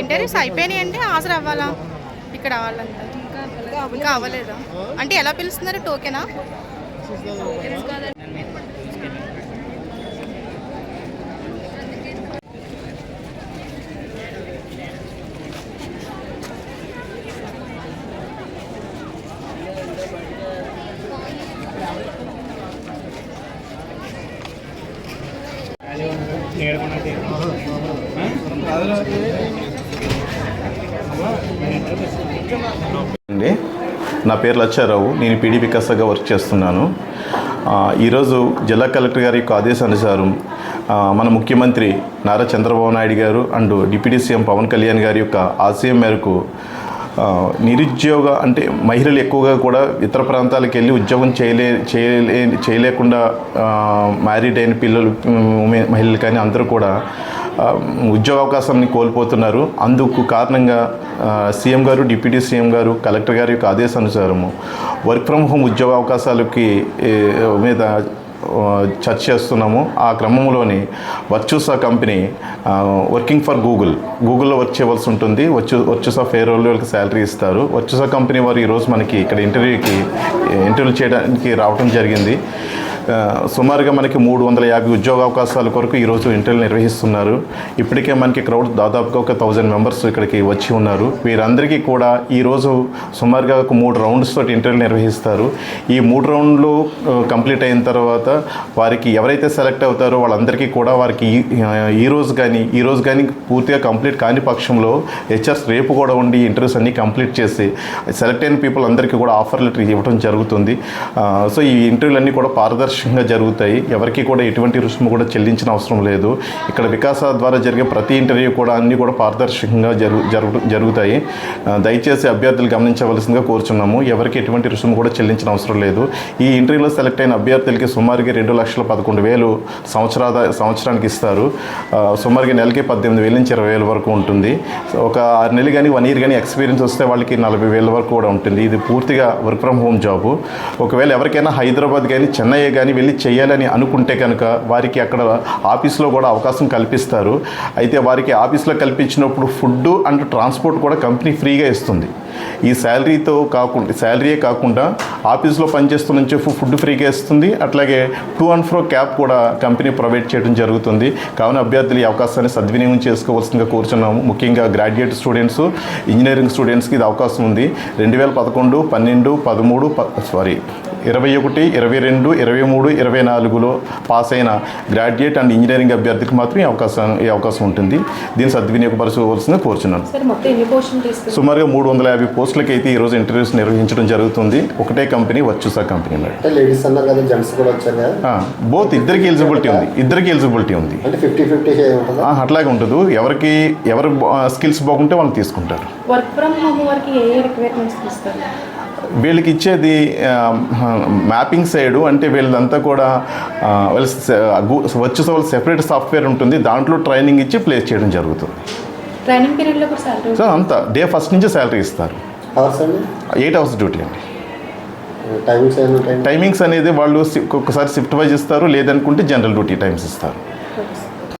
Interviews అయిపోయినాయి అంటే హాజరు అవ్వాలా? ఇక్కడ అవ్వాలంటే ఇంకా అవ్వలేదా? అంటే ఎలా పిలుస్తున్నారు? టోకెనా? అండి. నా పేరు లచ్చారావు. నేను పీడీ కసగా వర్క్ చేస్తున్నాను. ఈరోజు జిల్లా కలెక్టర్ గారి యొక్క ఆదేశానుసారం మన ముఖ్యమంత్రి నారా చంద్రబాబు నాయుడు గారు and deputy CM Pavan Kalyan గారి యొక్క ఆశయం మేరకు నిరుద్యోగ అంటే మహిళలు ఎక్కువగా కూడా ఇతర ప్రాంతాలకు వెళ్ళి ఉద్యోగం చేయలే చేయలే చేయలేకుండా మ్యారీడ్ అయిన పిల్లలు మహిళలు కానీ అందరూ కూడా ఉద్యోగ అవకాశాన్ని కోల్పోతున్నారు. అందుకు కారణంగా సీఎం గారు డిప్యూటీ సీఎం గారు కలెక్టర్ గారి యొక్క ఆదేశానుసారము వర్క్ ఫ్రమ్ హోమ్ ఉద్యోగ అవకాశాలకి మీద చర్చ చేస్తున్నాము. ఆ క్రమంలోని Virtusa company working for Google గూగుల్లో వర్క్ చేయవలసి ఉంటుంది. వర్చు వర్చుసా ఫేర్ వాళ్ళకి శాలరీ ఇస్తారు. వర్చుసా కంపెనీ వారు ఈరోజు మనకి ఇక్కడ ఇంటర్వ్యూకి ఇంటర్వ్యూ చేయడానికి రావడం జరిగింది. సుమారుగా మనకి మూడు వందల యాభై ఉద్యోగ అవకాశాల కొరకు ఈరోజు ఇంటర్వ్యూ నిర్వహిస్తున్నారు. ఇప్పటికే మనకి క్రౌడ్ దాదాపుగా ఒక థౌజండ్ మెంబర్స్ ఇక్కడికి వచ్చి ఉన్నారు. వీరందరికీ కూడా ఈరోజు సుమారుగా ఒక మూడు రౌండ్స్ తోటి ఇంటర్వ్యూ నిర్వహిస్తారు. ఈ మూడు రౌండ్లు కంప్లీట్ అయిన తర్వాత వారికి ఎవరైతే సెలెక్ట్ అవుతారో వాళ్ళందరికీ కూడా వారికి ఈ- ఈ రోజు కానీ ఈ రోజు కానీ పూర్తిగా కంప్లీట్ కాని పక్షంలో హెచ్ఆర్స్ రేపు కూడా ఉండి ఇంటర్వ్యూస్ అన్నీ కంప్లీట్ చేసి సెలెక్ట్ అయిన పీపుల్ అందరికీ కూడా ఆఫర్ లెటర్ ఇవ్వడం జరుగుతుంది. సో ఈ ఇంటర్వ్యూలన్నీ కూడా పారదర్శక పారదర్శకంగా జరుగుతాయి. ఎవరికి కూడా ఎటువంటి రుసుము కూడా చెల్లించిన అవసరం లేదు. ఇక్కడ వికాస ద్వారా జరిగే ప్రతి ఇంటర్వ్యూ కూడా అన్నీ కూడా పారదర్శకంగా జరుగు జరుగు జరుగుతాయి. దయచేసి అభ్యర్థులు గమనించవలసిందిగా కోరుచున్నాము. ఎవరికి ఎటువంటి రుసుము కూడా చెల్లించిన అవసరం లేదు. ఈ ఇంటర్వ్యూలో సెలెక్ట్ అయిన అభ్యర్థులకి సుమారుగా రెండు లక్షల పదకొండు వేలు సంవత్సరాద సంవత్సరానికి ఇస్తారు. సుమారుగా నెలకి పద్దెనిమిది వేల నుంచి ఇరవై వేల వరకు ఉంటుంది. ఒక ఆరు నెలలు కానీ వన్ ఇయర్ కానీ ఎక్స్పీరియన్స్ వస్తే వాళ్ళకి నలభై వేల వరకు కూడా ఉంటుంది. ఇది పూర్తిగా వర్క్ ఫ్రమ్ హోమ్ జాబు. ఒకవేళ ఎవరికైనా హైదరాబాద్ కానీ చెన్నై కానీ వెళ్ళి చేయాలని అనుకుంటే కనుక వారికి అక్కడ ఆఫీస్లో కూడా అవకాశం కల్పిస్తారు. అయితే వారికి ఆఫీస్లో కల్పించినప్పుడు ఫుడ్ అండ్ ట్రాన్స్పోర్ట్ కూడా కంపెనీ ఫ్రీగా ఇస్తుంది. ఈ శాలరీతో కాకుండా శాలరీయే కాకుండా ఆఫీస్లో పనిచేస్తున్న చెప్పు ఫుడ్ ఫ్రీగా ఇస్తుంది. అట్లాగే టూ అండ్ ఫ్రో క్యాబ్ కూడా కంపెనీ ప్రొవైడ్ చేయడం జరుగుతుంది. కావున అభ్యర్థులు ఈ అవకాశాన్ని సద్వినియోగం చేసుకోవాల్సిందిగా కోరుచున్నాము. ముఖ్యంగా గ్రాడ్యుయేట్ స్టూడెంట్స్ ఇంజనీరింగ్ స్టూడెంట్స్కి ఇది అవకాశం ఉంది. రెండు వేల పదకొండు పన్నెండు పదమూడు ప సారీ ఇరవై ఒకటి ఇరవై రెండు ఇరవై మూడు ఇరవై నాలుగులో పాస్ అయిన గ్రాడ్యుయేట్ అండ్ ఇంజనీరింగ్ అభ్యర్థికి మాత్రం ఈ అవకాశం ఈ అవకాశం ఉంటుంది. దీన్ని సద్వినియోగపరచుకోవాల్సిందిగా కోరుచున్నాను. సుమారుగా మూడు వందల యాభై పోస్టులకి అయితే ఈరోజు ఇంటర్వ్యూస్ నిర్వహించడం జరుగుతుంది. ఒకటే కంపెనీ వర్చుసా కంపెనీ బోత్ ఇద్దరికి ఎలిజిబిలిటీ ఉంది. ఇద్దరికి ఎలిజిబిలిటీ ఉంది. అంటే ఫిఫ్టీ ఫిఫ్టీ ఉంటుందా? ఆ, అట్లాగే ఉంటుంది ఎవరికి ఎవరు స్కిల్స్ బాగుంటే వాళ్ళు తీసుకుంటారు. వర్క్ ఫ్రమ్ హోమ్ వరకు ఏ ఏ రిక్వైర్మెంట్స్ ఇస్తారు వీళ్ళకి ఇచ్చేది మ్యాపింగ్ సైడ్ అంటే వీళ్ళంతా కూడా వీళ్ళ వచ్చే వాళ్ళ సెపరేట్ సాఫ్ట్వేర్ ఉంటుంది. దాంట్లో ట్రైనింగ్ ఇచ్చి ప్లేస్ చేయడం జరుగుతుంది. ట్రైనింగ్ పీరియడ్లో కూడా సాలరీ సో అంతా డే ఫస్ట్ నుంచి శాలరీ ఇస్తారు. ఎయిట్ అవర్స్ డ్యూటీ అండి. టైమింగ్స్ అనేది వాళ్ళు ఒక్కొక్కసారి షిఫ్ట్ వైజ్ ఇస్తారు లేదనుకుంటే జనరల్ డ్యూటీ టైమ్స్ ఇస్తారు.